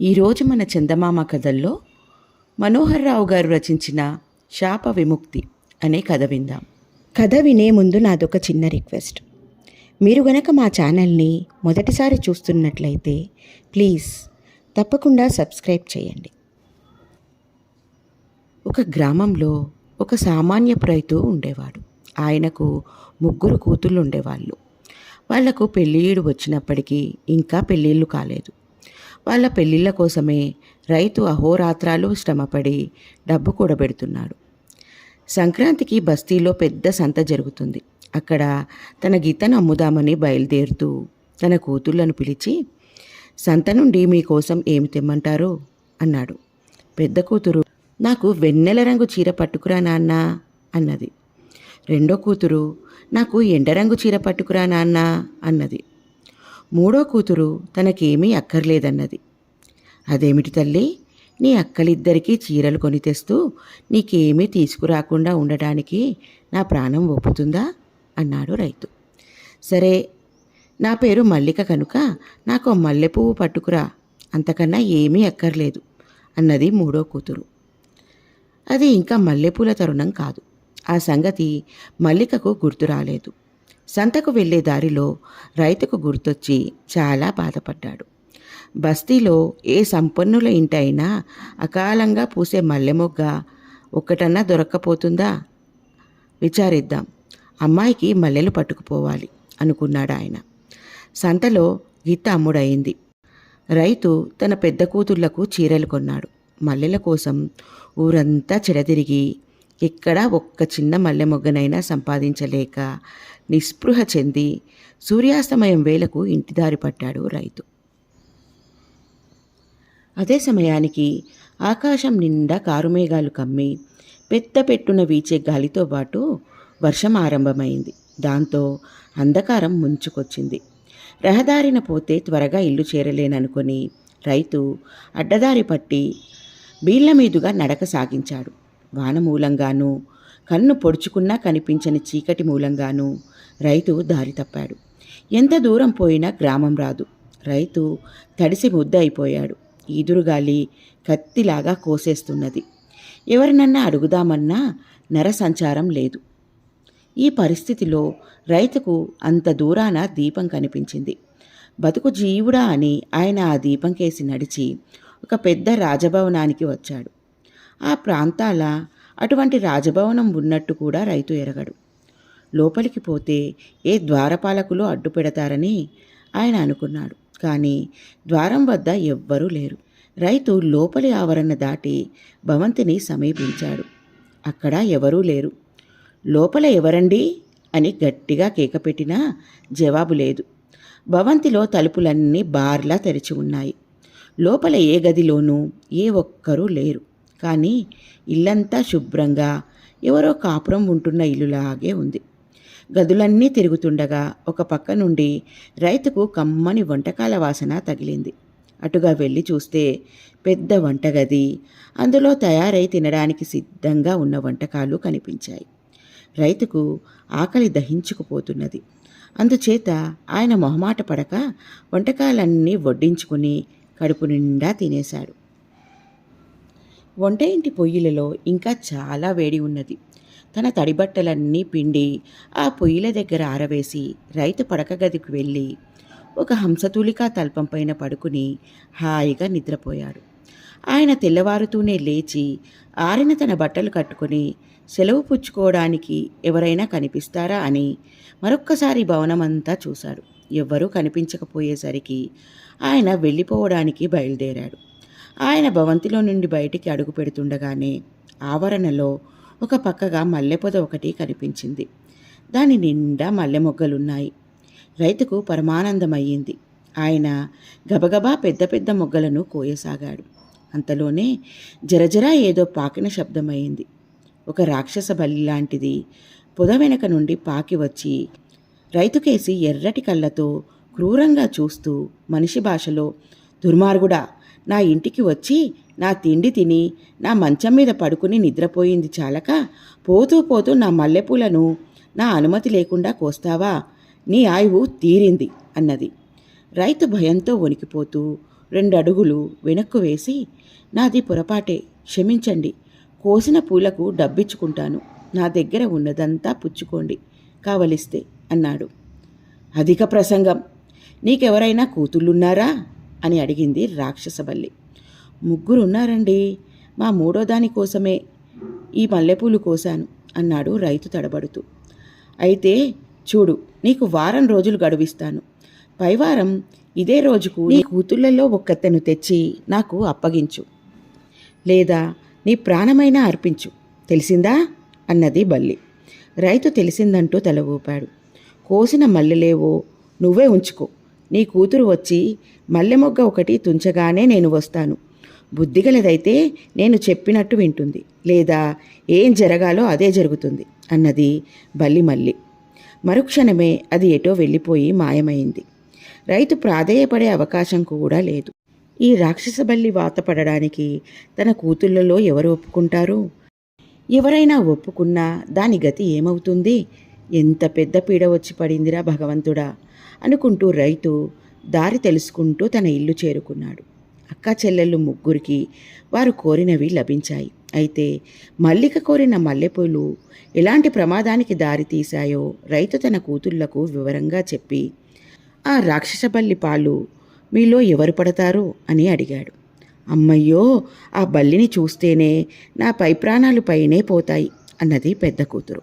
ఈరోజు మన చందమామ కథల్లో మనోహర్ రావు గారు రచించిన శాప విముక్తి అనే కథ విందాం. కథ వినే ముందు నాదొక చిన్న రిక్వెస్ట్. మీరు గనక మా ఛానల్ని మొదటిసారి చూస్తున్నట్లయితే ప్లీజ్ తప్పకుండా సబ్స్క్రైబ్ చేయండి. ఒక గ్రామంలో ఒక సామాన్యపు రైతు ఉండేవాడు. ఆయనకు ముగ్గురు కూతుళ్ళు ఉండేవాళ్ళు. వాళ్ళకు పెళ్ళిళ్ళు వచ్చినప్పటికీ ఇంకా పెళ్ళిళ్ళు కాలేదు. వాళ్ళ పెళ్ళిళ్ళ కోసమే రైతు అహోరాత్రాలు శ్రమపడి డబ్బు కూడబెడుతున్నాడు. సంక్రాంతికి బస్తీలో పెద్ద సంత జరుగుతుంది. అక్కడ తన గీతను అమ్ముదామని బయలుదేరుతూ తన కూతుళ్ళను పిలిచి సంత నుండి మీకోసం ఏమి తెమ్మంటారు? అన్నాడు. పెద్ద కూతురు నాకు వెన్నెల రంగు చీర పట్టుకురా నాన్న అన్నది. రెండో కూతురు నాకు ఎండరంగు చీర పట్టుకురా నాన్న అన్నది. మూడో కూతురు తనకేమీ అక్కర్లేదన్నది. అదేమిటి తల్లి? నీ అక్కలిద్దరికీ చీరలు కొని తెస్తూ నీకేమీ తీసుకురాకుండా ఉండటానికి నా ప్రాణం ఒప్పుతుందా? అన్నాడు రైతు. సరే నా పేరు మల్లిక కనుక నాకు మల్లెపువ్వు పట్టుకురా. అంతకన్నా ఏమీ అక్కర్లేదు అన్నది మూడో కూతురు. అది ఇంకా మల్లెపూల తరుణం కాదు. ఆ సంగతి మల్లికకు గుర్తు రాలేదు. సంతకు వెళ్ళే దారిలో రైతుకు గుర్తొచ్చి చాలా బాధపడ్డాడు. బస్తీలో ఏ సంపన్నుల ఇంటైనా అకాలంగా పూసే మల్లెమొగ్గ ఒక్కటన్నా దొరక్కపోతుందా? విచారిద్దాం. అమ్మాయికి మల్లెలు పట్టుకుపోవాలి అనుకున్నాడు ఆయన. సంతలో గీత అమ్ముడయింది. రైతు తన పెద్ద కూతుళ్ళకు చీరలు కొన్నాడు. మల్లెల కోసం ఊరంతా చెడదిరిగి ఎక్కడా ఒక్క చిన్న మల్లె మొగ్గనైనా సంపాదించలేక నిస్పృహ చెంది సూర్యాస్తమయం వేలకు ఇంటిదారి పట్టాడు రైతు. అదే సమయానికి ఆకాశం నిండా కారుమేఘాలు కమ్మి పెద్ద పెట్టున వీచే గాలితో పాటు వర్షం ఆరంభమైంది. దాంతో అంధకారం ముంచుకొచ్చింది. రహదారిన పోతే త్వరగా ఇల్లు చేరలేననుకొని రైతు అడ్డదారి పట్టి బీళ్ళ మీదుగా నడక సాగించాడు. వాన మూలంగానూ కన్ను పొడుచుకున్నా కనిపించని చీకటి మూలంగానూ రైతు దారి తప్పాడు. ఎంత దూరం పోయినా గ్రామం రాదు. రైతు తడిసి ముద్ద అయిపోయాడు. ఈదురుగాలి కత్తిలాగా కోసేస్తున్నది. ఎవరినన్నా అడుగుదామన్నా నరసంచారం లేదు. ఈ పరిస్థితిలో రైతుకు అంత దూరాన దీపం కనిపించింది. బతుకు జీవుడా అని ఆయన ఆ దీపం కేసి నడిచి ఒక పెద్ద రాజభవనానికి వచ్చాడు. ఆ ప్రాంతాల అటువంటి రాజభవనం ఉన్నట్టు కూడా రైతు ఎరగడు. లోపలికి పోతే ఏ ద్వారపాలకులు అడ్డు పెడతారని ఆయన అనుకున్నాడు. కానీ ద్వారం వద్ద ఎవ్వరూ లేరు. రైతు లోపలి ఆవరణ దాటి భవంతిని సమీపించాడు. అక్కడ ఎవరూ లేరు. లోపల ఎవరండి అని గట్టిగా కేకపెట్టినా జవాబు లేదు. భవంతిలో తలుపులన్నీ బార్లా తెరిచి ఉన్నాయి. లోపల ఏ గదిలోనూ ఏ ఒక్కరూ లేరు. కానీ ఇల్లంతా శుభ్రంగా ఎవరో కాపురం ఉంటున్న ఇల్లులాగే ఉంది. గదులన్నీ తిరుగుతుండగా ఒక పక్క నుండి రైతుకు కమ్మని వంటకాల వాసన తగిలింది. అటుగా వెళ్ళి చూస్తే పెద్ద వంటగది అందులో తయారై తినడానికి సిద్ధంగా ఉన్న వంటకాలు కనిపించాయి. రైతుకు ఆకలి దహించుకుపోతున్నది. అందుచేత ఆయన మొహమాట పడక వంటకాలన్నీ వడ్డించుకుని కడుపు నిండా తినేశాడు. వంట ఇంటి పొయ్యిలలో? ఇంకా చాలా వేడి ఉన్నది. తన తడిబట్టలన్నీ పిండి ఆ పొయ్యిల దగ్గర ఆరవేసి రైతు పడక గదికి వెళ్ళి ఒక హంసతూలికా తల్పం పైన పడుకుని హాయిగా నిద్రపోయాడు. ఆయన తెల్లవారుతూనే లేచి ఆరిన తన బట్టలు కట్టుకొని సెలవు పుచ్చుకోవడానికి ఎవరైనా కనిపిస్తారా అని మరొక్కసారి భవనమంతా చూశాడు. ఎవ్వరూ కనిపించకపోయేసరికి ఆయన వెళ్ళిపోవడానికి బయలుదేరాడు. ఆయన భవంతిలో నుండి బయటికి అడుగు పెడుతుండగానే ఆవరణలో ఒక పక్కగా మల్లెపొద ఒకటి కనిపించింది. దాని నిండా మల్లె మొగ్గలున్నాయి. రైతుకు పరమానందమయ్యింది. ఆయన గబగబా పెద్ద పెద్ద మొగ్గలను కోయసాగాడు. అంతలోనే జరజరా ఏదో పాకిన శబ్దమైంది ఒక రాక్షస బల్లి లాంటిది పొద వెనక నుండి పాకి వచ్చి రైతుకేసి ఎర్రటి కళ్ళతో క్రూరంగా చూస్తూ మనిషి భాషలో దుర్మార్గుడా నా ఇంటికి వచ్చి నా తిండి తిని నా మంచం మీద పడుకుని నిద్రపోయింది చాలక పోతూ పోతూ నా మల్లెపూలను నా అనుమతి లేకుండా కోస్తావా? నీ ఆయువు తీరింది అన్నది. రైతు భయంతో వణికిపోతూ రెండు అడుగులు వెనక్కు వేసి నాది పొరపాటే క్షమించండి. కోసిన పూలకు డబ్బిచ్చుకుంటాను. నా దగ్గర ఉన్నదంతా పుచ్చుకోండి కావలిస్తే అన్నాడు. అధిక ప్రసంగం. నీకెవరైనా కూతుళ్ళున్నారా? అని అడిగింది రాక్షసబల్లి ముగ్గురున్నారండి మా మూడో దాని కోసమే ఈ మల్లెపూలు కోశాను అన్నాడు రైతు తడబడుతూ. అయితే చూడు నీకు వారం రోజులు గడువిస్తాను. పైవారం ఇదే రోజుకు నీ కూతుళ్ళల్లో ఒక్కతను తెచ్చి నాకు అప్పగించు. లేదా నీ ప్రాణమైనా అర్పించు. తెలిసిందా? అన్నది బల్లి. రైతు తెలిసిందంటూ తల ఊపాడు. కోసిన మల్లెలేవో నువ్వే ఉంచుకో. నీ కూతురు వచ్చి మల్లె మొగ్గ ఒకటి తుంచగానే నేను వస్తాను. బుద్ధిగలదైతే నేను చెప్పినట్టు వింటుంది. లేదా ఏం జరగాలో అదే జరుగుతుంది అన్నది బల్లి మల్లి మరుక్షణమే అది ఎటో వెళ్ళిపోయి మాయమైంది. రైతు ప్రాధేయపడే అవకాశం కూడా లేదు. ఈ రాక్షస బల్లి వాతపడడానికి తన కూతుళ్ళలో ఎవరు ఒప్పుకుంటారు? ఎవరైనా ఒప్పుకున్నా దాని గతి ఏమవుతుంది? ఎంత పెద్ద పీడ వచ్చి పడిందిరా భగవంతుడా? అనుకుంటూ రైతు దారి తెలుసుకుంటూ తన ఇల్లు చేరుకున్నాడు. అక్క చెల్లెళ్ళు ముగ్గురికి వారు కోరినవి లభించాయి. అయితే మల్లిక కోరిన మల్లెపూలు ఎలాంటి ప్రమాదానికి దారితీశాయో రైతు తన కూతుళ్ళకు వివరంగా చెప్పి ఆ రాక్షసబల్లి పాలు మీలో ఎవరు పడతారు? అని అడిగాడు. అమ్మయ్యో ఆ బల్లిని చూస్తేనే నా పై ప్రాణాలు పైనే పోతాయి అన్నది పెద్ద కూతురు.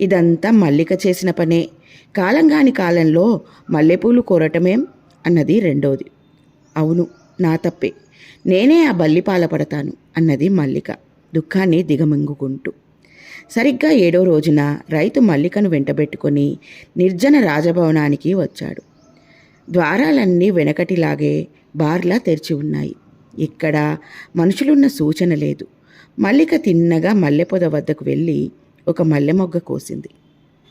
ఇదంతా మల్లిక చేసిన పనే. కాలంగాని కాలంలో మల్లెపూలు కోరటమేం? అన్నది రెండోది. అవును నా తప్పే. నేనే ఆ బల్లి పాలపడతాను అన్నది మల్లిక దుఃఖాన్ని దిగమింగుకుంటూ. సరిగ్గా ఏడో రోజున రైతు మల్లికను వెంటబెట్టుకొని నిర్జన రాజభవనానికి వచ్చాడు. ద్వారాలన్నీ వెనకటిలాగే బార్లా తెరిచి ఉన్నాయి. ఇక్కడ మనుషులున్న సూచన లేదు. మల్లిక తిన్నగా మల్లెపొద వద్దకు వెళ్ళి ఒక మల్లె మొగ్గ కోసింది.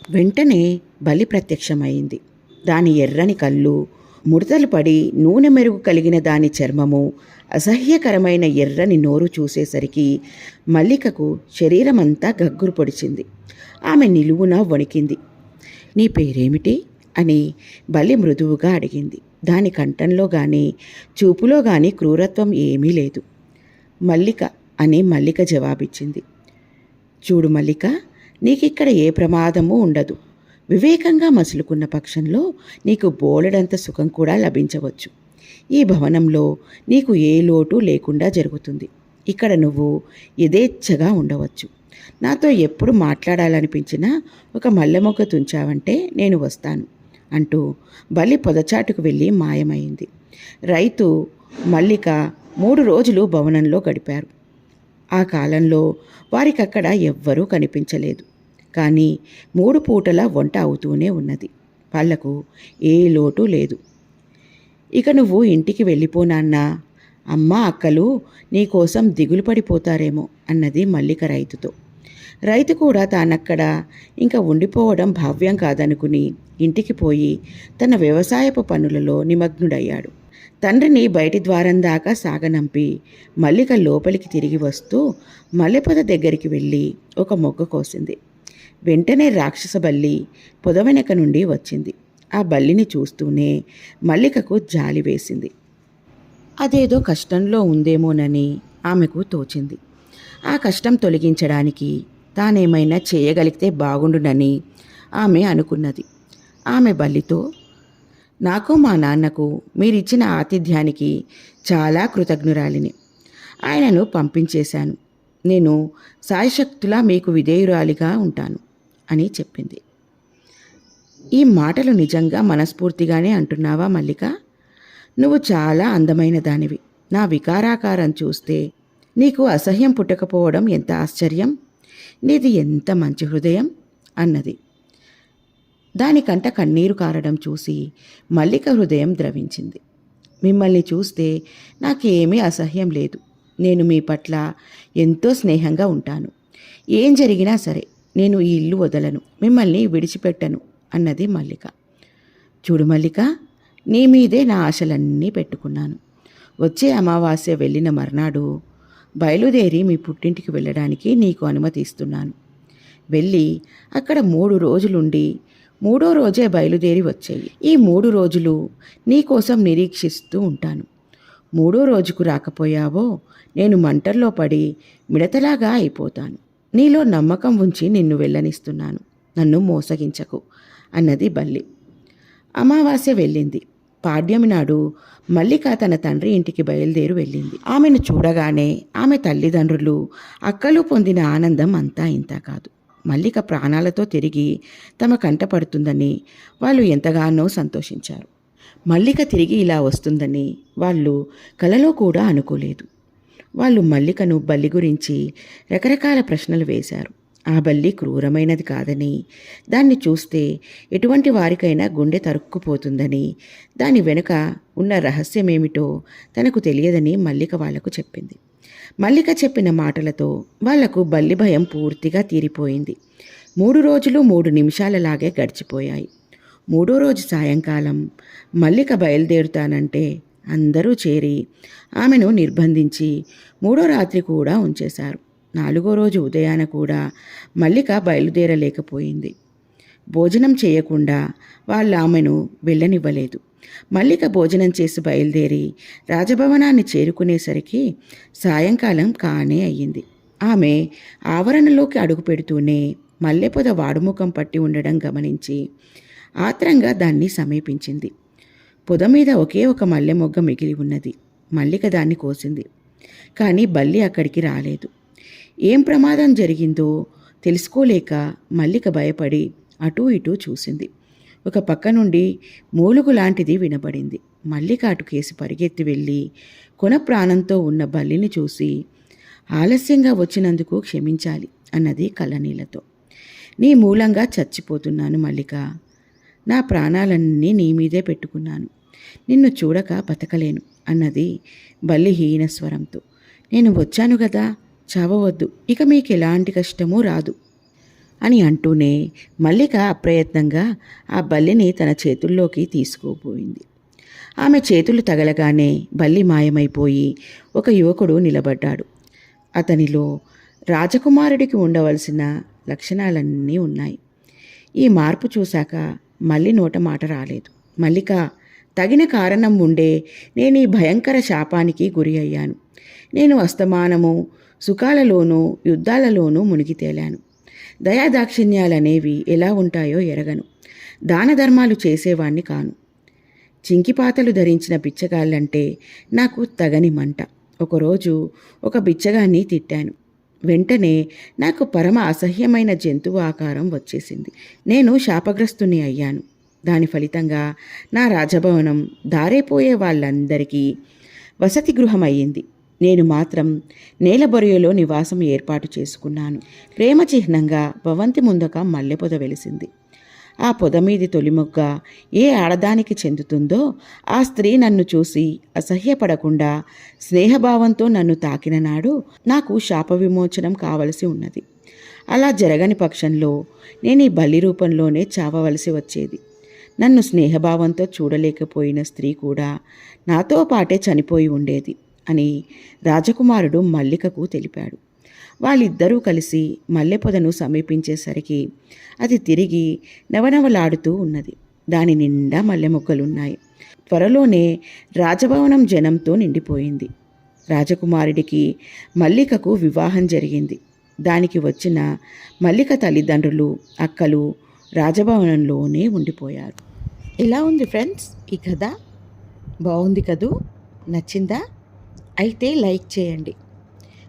వెంటనే బలి ప్రత్యక్షమైంది. దాని ఎర్రని కళ్ళు ముడతలు పడి నూనె మెరుగు కలిగిన దాని చర్మము అసహ్యకరమైన ఎర్రని నోరు చూసేసరికి మల్లికకు శరీరమంతా గగ్గురు పొడిచింది. ఆమె నిలువున వణికింది. నీ పేరేమిటి? అని బలి మృదువుగా అడిగింది. దాని కంఠంలో గాని చూపులో గాని క్రూరత్వం ఏమీ లేదు. మల్లిక అని మల్లిక జవాబిచ్చింది. చూడు మల్లిక నీకిక్కడ ఏ ప్రమాదమూ ఉండదు. వివేకంగా మసులుకున్న పక్షంలో నీకు బోలెడంత సుఖం కూడా లభించవచ్చు. ఈ భవనంలో నీకు ఏ లోటు లేకుండా జరుగుతుంది. ఇక్కడ నువ్వు యథేచ్ఛగా ఉండవచ్చు. నాతో ఎప్పుడు మాట్లాడాలనిపించినా ఒక మల్లెమొగ్గ తుంచావంటే నేను వస్తాను అంటూ బలి పొదచాటుకు వెళ్ళి మాయమైంది. రైతు మల్లిక మూడు రోజులు భవనంలో గడిపారు. ఆ కాలంలో వారికక్కడ ఎవ్వరూ కనిపించలేదు. కానీ మూడు పూటల వంట అవుతూనే ఉన్నది. వాళ్ళకు ఏ లోటు లేదు. ఇక నువ్వు ఇంటికి వెళ్ళిపోనాన్నా అమ్మ అక్కలు నీకోసం దిగులు పడిపోతారేమో అన్నది మల్లిక రైతుతో. రైతు కూడా తానక్కడ ఇంకా ఉండిపోవడం భావ్యం కాదనుకుని ఇంటికి పోయి తన వ్యవసాయపు పనులలో నిమగ్నుడయ్యాడు. తండ్రిని బయటి ద్వారం దాకా సాగనంపి మల్లిక లోపలికి తిరిగి వస్తూ మల్లెపొద దగ్గరికి వెళ్ళి ఒక మొగ్గ కోసింది. వెంటనే రాక్షస బల్లి పొదవెనక నుండి వచ్చింది. ఆ బల్లిని చూస్తూనే మల్లికకు జాలి వేసింది. అదేదో కష్టంలో ఉందేమోనని ఆమెకు తోచింది. ఆ కష్టం తొలగించడానికి తానేమైనా చేయగలిగితే బాగుండునని ఆమె అనుకున్నది. ఆమె బల్లితో నాకు మా నాన్నకు మీరిచ్చిన ఆతిథ్యానికి చాలా కృతజ్ఞురాలిని. ఆయనను పంపించేశాను. నేను సాయశక్తులా మీకు విధేయురాలిగా ఉంటాను. అని చెప్పింది. ఈ మాటలు నిజంగా మనస్ఫూర్తిగానే అంటున్నావా మల్లిక? నువ్వు చాలా అందమైన దానివి. నా వికారాకారం చూస్తే నీకు అసహ్యం పుట్టకపోవడం ఎంత ఆశ్చర్యం? నీది ఎంత మంచి హృదయం? అన్నది. దానికంట కన్నీరు కారడం చూసి మల్లిక హృదయం ద్రవించింది. మిమ్మల్ని చూస్తే నాకేమీ అసహ్యం లేదు. నేను మీ పట్ల ఎంతో స్నేహంగా ఉంటాను. ఏం జరిగినా సరే నేను ఈ ఇల్లు వదలను మిమ్మల్ని విడిచిపెట్టను అన్నది మల్లిక. చూడు మల్లిక నీ మీదే నా ఆశలన్నీ పెట్టుకున్నాను. వచ్చే అమావాస్య వెళ్ళిన మర్నాడు బయలుదేరి మీ పుట్టింటికి వెళ్ళడానికి నీకు అనుమతి ఇస్తున్నాను వెళ్ళి అక్కడ మూడు రోజులుండి మూడో రోజే బయలుదేరి వచ్చాయి. ఈ మూడు రోజులు నీకోసం నిరీక్షిస్తూ ఉంటాను. మూడో రోజుకు రాకపోయావో నేను మంటల్లో పడి మిడతలాగా అయిపోతాను. నీలో నమ్మకం ఉంచి నిన్ను వెళ్ళనిస్తున్నాను. నన్ను మోసగించకు అన్నది బల్లి. అమావాస్య వెళ్ళింది. పాడ్యమి నాడు మల్లిక తన తండ్రి ఇంటికి బయలుదేరి వెళ్ళింది. ఆమెను చూడగానే ఆమె తల్లిదండ్రులు అక్కలు పొందిన ఆనందం అంతా ఇంత కాదు. మల్లిక ప్రాణాలతో తిరిగి తమ కంటపడుతుందని వాళ్ళు ఎంతగానో సంతోషించారు. మల్లిక తిరిగి ఇలా వస్తుందని వాళ్ళు కలలో కూడా అనుకోలేదు. వాళ్ళు మల్లికను బల్లి గురించి రకరకాల ప్రశ్నలు వేశారు. ఆ బల్లి క్రూరమైనది కాదని దాన్ని చూస్తే ఎటువంటి వారికైనా గుండె తరుక్కుపోతుందని దాని వెనుక ఉన్న రహస్యమేమిటో తనకు తెలియదని మల్లిక వాళ్ళకు చెప్పింది. మల్లిక చెప్పిన మాటలతో వాళ్ళకు బల్లి భయం పూర్తిగా తీరిపోయింది. మూడు రోజులు మూడు నిమిషాలలాగే గడిచిపోయాయి. మూడో రోజు సాయంకాలం మల్లిక బయలుదేరుతానంటే అందరూ చేరి ఆమెను నిర్బంధించి మూడో రాత్రి కూడా ఉంచేశారు. నాలుగో రోజు ఉదయాన కూడా మల్లిక బయలుదేరలేకపోయింది. భోజనం చేయకుండా వాళ్ళు ఆమెను వెళ్ళనివ్వలేదు. మల్లిక భోజనం చేసి బయలుదేరి రాజభవనాన్ని చేరుకునేసరికి సాయంకాలం కానే అయ్యింది. ఆమె ఆవరణలోకి అడుగు పెడుతూనే మల్లెపొద వాడుముఖం పట్టి ఉండడం గమనించి ఆత్రంగా దాన్ని సమీపించింది. పొద మీద ఒకే ఒక మల్లె మొగ్గ మిగిలి ఉన్నది. మల్లిక దాన్ని కోసింది. కానీ బల్లి అక్కడికి రాలేదు. ఏం ప్రమాదం జరిగిందో తెలుసుకోలేక మల్లిక భయపడి అటూ ఇటూ చూసింది. ఒక పక్క నుండి మూలుగు లాంటిది వినబడింది. మల్లిక అటు కేసి పరిగెత్తి వెళ్ళి కొన ప్రాణంతో ఉన్న బల్లిని చూసి ఆలస్యంగా వచ్చినందుకు క్షమించాలి అన్నది కళ్ళనీళ్ళతో. నీ మూలంగా చచ్చిపోతున్నాను మల్లిక. నా ప్రాణాలన్నీ నీ మీదే పెట్టుకున్నాను. నిన్ను చూడక బతకలేను అన్నది బల్లి హీనస్వరంతో నేను వచ్చాను కదా చావవద్దు. ఇక మీకు ఎలాంటి కష్టమూ రాదు అని అంటూనే మల్లిక అప్రయత్నంగా ఆ బల్లిని తన చేతుల్లోకి తీసుకోబోయింది. ఆమె చేతులు తగలగానే బల్లి మాయమైపోయి ఒక యువకుడు నిలబడ్డాడు. అతనిలో రాజకుమారుడికి ఉండవలసిన లక్షణాలన్నీ ఉన్నాయి. ఈ మార్పు చూశాక మళ్ళీ నోట మాట రాలేదు. మల్లిక తగిన కారణం ఉండే నేను ఈ భయంకర శాపానికి గురి అయ్యాను. నేను అస్తమానము సుఖాలలోనూ యుద్ధాలలోనూ మునిగి తేలాను. దయాదాక్షిణ్యాలనేవి ఎలా ఉంటాయో ఎరగను. దాన ధర్మాలు చేసేవాణ్ణి కాను. చింకిపాతలు ధరించిన బిచ్చగాళ్ళంటే నాకు తగని మంట. ఒకరోజు ఒక బిచ్చగాన్ని తిట్టాను. వెంటనే నాకు పరమ అసహ్యమైన జంతువు ఆకారం వచ్చేసింది. నేను శాపగ్రస్తుని అయ్యాను. దాని ఫలితంగా నా రాజభవనం దారేపోయే వాళ్ళందరికీ వసతి గృహం అయ్యింది నేను మాత్రం నేలబొరయలో నివాసం ఏర్పాటు చేసుకున్నాను. ప్రేమ చిహ్నంగా భవంతి ముందక మల్లెపొద వెలిసింది. ఆ పొదమీది తొలిమొగ్గ ఏ ఆడదానికి చెందుతుందో ఆ స్త్రీ నన్ను చూసి అసహ్యపడకుండా స్నేహభావంతో నన్ను తాకిన నాడు నాకు శాప విమోచనం కావలసి ఉన్నది. అలా జరగని పక్షంలో నేను ఈ బలి రూపంలోనే చావవలసి వచ్చేది. నన్ను స్నేహభావంతో చూడలేకపోయిన స్త్రీ కూడా నాతో పాటే చనిపోయి ఉండేది అని రాజకుమారుడు మల్లికకు తెలిపాడు. వాళ్ళిద్దరూ కలిసి మల్లెపొదను సమీపించేసరికి అది తిరిగి నవనవలాడుతూ ఉన్నది. దాని నిండా మల్లె మొక్కలున్నాయి త్వరలోనే రాజభవనం జనంతో నిండిపోయింది. రాజకుమారుడికి మల్లికకు వివాహం జరిగింది. దానికి వచ్చిన మల్లిక తల్లిదండ్రులు అక్కలు రాజభవనంలోనే ఉండిపోయారు. ఇలా ఉంది ఫ్రెండ్స్ ఈ కథ? బాగుంది కదూ? నచ్చిందా? అయితే లైక్ చేయండి.